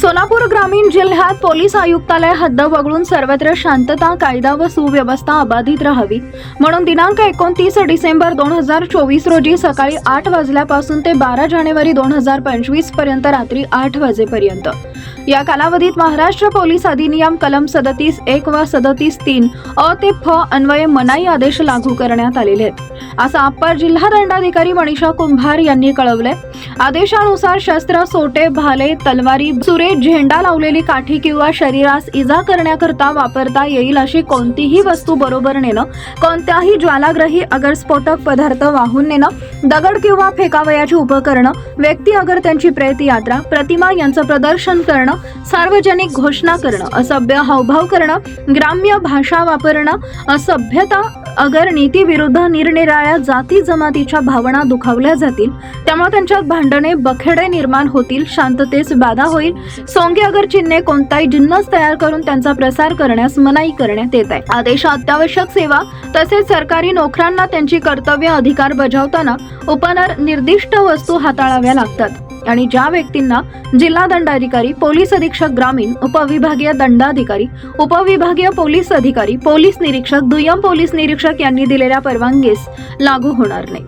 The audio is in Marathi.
सोलापूर ग्रामीण जिल्ह्यात पोलीस आयुक्तालय हद्द वगळून सर्वत्र शांतता कायदा व सुव्यवस्था अबाधित राहावी. म्हणून दिनांक एकोणतीस डिसेंबर दोन हजार चोवीस रोजी सकाळी आठ वाजल्यापासून ते बारा जानेवारी दोन हजार पंचवीसपर्यंत रात्री आठ वाजेपर्यंत. या कालावधीत महाराष्ट्र पोलीस अधिनियम कलम सदतीस एक व सदतीस तीन अ ते फ अन्वये मनाई आदेश लागू करण्यात आलेले आहेत. असं अप्पर जिल्हा दंडाधिकारी मनीषा कुंभार यांनी कळवलंय. आदेशानुसार शस्त्र सोटे भाले तलवारी सुरे झेंडा लावलेली काठी किंवा शरीरास इजा करण्याकरता वापरता येईल अशी कोणतीही वस्तू बरोबर नेणं कोणत्याही ज्वालाग्रही अगर स्फोटक पदार्थ वाहून नेणं दगड किंवा फेकावयाची उपकरणं व्यक्ती अगर त्यांची प्रेत यात्रा प्रतिमा यांचं प्रदर्शन करणं सार्वजनिक घोषणा करणं असभ्य हावभाव करणं ग्राम्य भाषा वापरणं असभ्यता अगर नीतीविरुद्ध निरनिराळ्या जाती जमातीच्या भावना दुखावल्या जातील त्यामुळे त्यांच्यात भांडणे बखेडे निर्माण होतील शांततेस बाधा होईल. सोंगे अगर चिन्हे कोणताही जिन्नस तयार करून त्यांचा प्रसार करण्यास मनाई करण्यात येत आहे. आदेश अत्यावश्यक सेवा तसेच सरकारी नोकरांना त्यांची कर्तव्य अधिकार बजावताना उपनर निर्दिष्ट वस्तू हाताळाव्या लागतात. आणि ज्या व्यक्तींना जिल्हा दंडाधिकारी पोलीस अधीक्षक ग्रामीण उपविभागीय दंडाधिकारी उपविभागीय पोलीस अधिकारी पोलीस निरीक्षक दुय्यम पोलीस निरीक्षक यांनी दिलेल्या परवानगीस लागू होणार नाही.